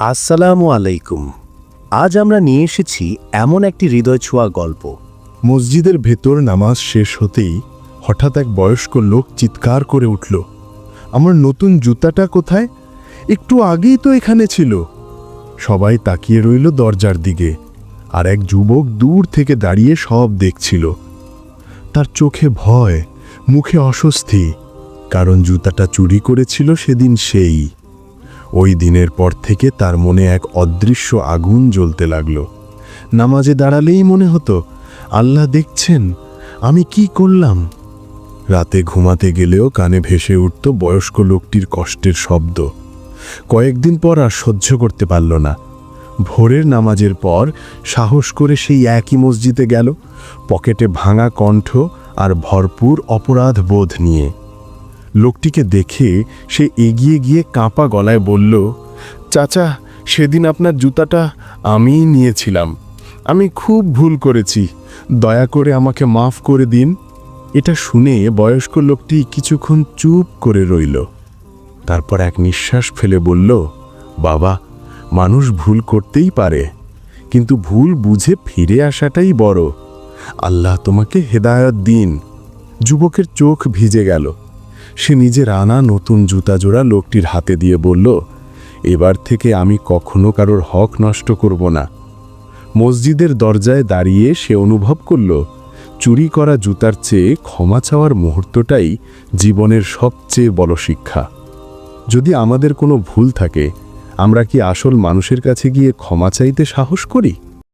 আসসালামু আলাইকুম। আজ আমরা নিয়ে এসেছি এমন একটি হৃদয় ছোঁয়া গল্প। মসজিদের ভেতর নামাজ শেষ হতেই হঠাৎ এক বয়স্ক লোক চিৎকার করে উঠল, আমার নতুন জুতাটা কোথায়? একটু আগেই তো এখানে ছিল। সবাই তাকিয়ে রইল দরজার দিকে, আর এক যুবক দূর থেকে দাঁড়িয়ে সব দেখছিল। তার চোখে ভয়, মুখে অস্বস্তি, কারণ জুতাটা চুরি করেছিল সেদিন সেই। ওই দিনের পর থেকে তার মনে এক অদৃশ্য আগুন জ্বলতে লাগল। নামাজে দাঁড়ালেই মনে হতো, আল্লাহ দেখছেন, আমি কি করলাম? রাতে ঘুমাতে গেলেও কানে ভেসে উঠত বয়স্ক লোকটির কষ্টের শব্দ। কয়েকদিন পর আর সহ্য করতে পারল না। ভোরের নামাজের পর সাহস করে সেই একই মসজিদে গেল, পকেটে ভাঙা কণ্ঠ আর ভরপুর অপরাধ বোধ নিয়ে। লোকটিকে দেখে সে এগিয়ে গিয়ে কাঁপা গলায় বলল, চাচা, সেদিন আপনার জুতাটা আমিই নিয়েছিলাম। আমি খুব ভুল করেছি। দয়া করে আমাকে মাফ করে দিন। এটা শুনে বয়স্ক লোকটি কিছুক্ষণ চুপ করে রইল। তারপর এক নিঃশ্বাস ফেলে বলল, বাবা, মানুষ ভুল করতেই পারে, কিন্তু ভুল বুঝে ফিরে আসাটাই বড়। আল্লাহ তোমাকে হেদায়ত দিন। যুবকের চোখ ভিজে গেল। সে নিজের আনা নতুন জুতা জোড়া লোকটির হাতে দিয়ে বলল, এবার থেকে আমি কখনো কারোর হক নষ্ট করব না। মসজিদের দরজায় দাঁড়িয়ে সে অনুভব করল, চুরি করা জুতার চেয়ে ক্ষমা চাওয়ার মুহূর্তটাই জীবনের সবচেয়ে বড় শিক্ষা। যদি আমাদের কোনো ভুল থাকে, আমরা কি আসল মানুষের কাছে গিয়ে ক্ষমা চাইতে সাহস করি?